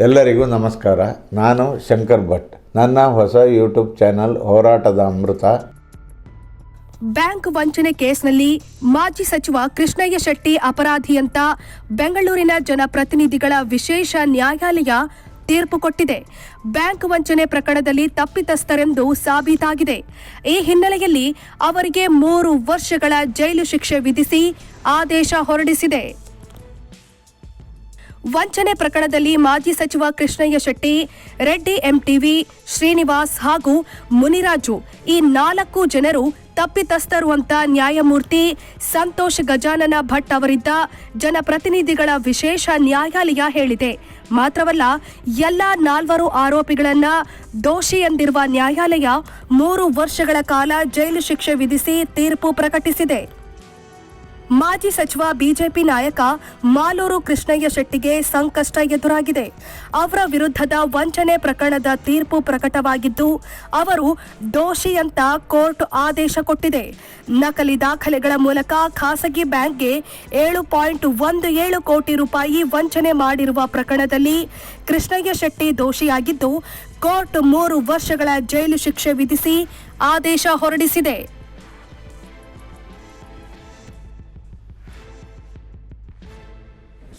ಎಲ್ಲರಿಗೂ ನಮಸ್ಕಾರ. ನಾನು ಶಂಕರ್ ಭಟ್. ನನ್ನ ಹೊಸ ಯೂಟ್ಯೂಬ್ ಚಾನಲ್ ಹೋರಾಟದ ಅಮೃತ. ಬ್ಯಾಂಕ್ ವಂಚನೆ ಕೇಸ್ನಲ್ಲಿ ಮಾಜಿ ಸಚಿವ ಕೃಷ್ಣಯ್ಯ ಶೆಟ್ಟಿ ಅಪರಾಧಿ ಅಂತ ಬೆಂಗಳೂರಿನ ಜನಪ್ರತಿನಿಧಿಗಳ ವಿಶೇಷ ನ್ಯಾಯಾಲಯ ತೀರ್ಪು ಕೊಟ್ಟಿದೆ. ಬ್ಯಾಂಕ್ ವಂಚನೆ ಪ್ರಕರಣದಲ್ಲಿ ತಪ್ಪಿತಸ್ಥರೆಂದು ಸಾಬೀತಾಗಿದೆ. ಈ ಹಿನ್ನೆಲೆಯಲ್ಲಿ ಅವರಿಗೆ ಮೂರು ವರ್ಷಗಳ ಜೈಲು ಶಿಕ್ಷೆ ವಿಧಿಸಿ ಆದೇಶ ಹೊರಡಿಸಿದೆ. ವಂಚನೆ ಪ್ರಕರಣದಲ್ಲಿ ಮಾಜಿ ಸಚಿವ ಕೃಷ್ಣಯ್ಯ ಶೆಟ್ಟಿ, ರೆಡ್ಡಿ ಎಂಟಿವಿ, ಶ್ರೀನಿವಾಸ್ ಹಾಗೂ ಮುನಿರಾಜು ಈ ನಾಲ್ಕು ಜನರು ತಪ್ಪಿತಸ್ಥರು ಅಂತ ನ್ಯಾಯಮೂರ್ತಿ ಸಂತೋಷ್ ಗಜಾನನ ಭಟ್ ಅವರಿದ್ದ ಜನಪ್ರತಿನಿಧಿಗಳ ವಿಶೇಷ ನ್ಯಾಯಾಲಯ ಹೇಳಿದೆ. ಮಾತ್ರವಲ್ಲ, ಎಲ್ಲ ನಾಲ್ವರು ಆರೋಪಿಗಳನ್ನ ದೋಷಿ ಎಂದಿರುವ ನ್ಯಾಯಾಲಯ ಮೂರು ವರ್ಷಗಳ ಕಾಲ ಜೈಲು ಶಿಕ್ಷೆ ವಿಧಿಸಿ ತೀರ್ಪು ಪ್ರಕಟಿಸಿದೆ. ಮಾಜಿ ಸಚಿವ ಬಿಜೆಪಿ ನಾಯಕ ಮಾಲೂರು ಕೃಷ್ಣಯ್ಯ ಶೆಟ್ಟಿಗೆ ಸಂಕಷ್ಟ ಎದುರಾಗಿದೆ. ಅವರ ವಿರುದ್ಧದ ವಂಚನೆ ಪ್ರಕರಣದ ತೀರ್ಪು ಪ್ರಕಟವಾಗಿದ್ದು, ಅವರು ದೋಷಿ ಅಂತ ಕೋರ್ಟ್ ಆದೇಶ ಕೊಟ್ಟಿದೆ. ನಕಲಿ ದಾಖಲೆಗಳ ಮೂಲಕ ಖಾಸಗಿ ಬ್ಯಾಂಕ್ಗೆ ಏಳು ಪಾಯಿಂಟ್ ಒಂದು ಏಳು ಕೋಟಿ ರೂಪಾಯಿ ವಂಚನೆ ಮಾಡಿರುವ ಪ್ರಕರಣದಲ್ಲಿ ಕೃಷ್ಣಯ್ಯ ಶೆಟ್ಟಿ ದೋಷಿಯಾಗಿದ್ದು, ಕೋರ್ಟ್ ಮೂರು ವರ್ಷಗಳ ಜೈಲು ಶಿಕ್ಷೆ ವಿಧಿಸಿ ಆದೇಶ ಹೊರಡಿಸಿದೆ.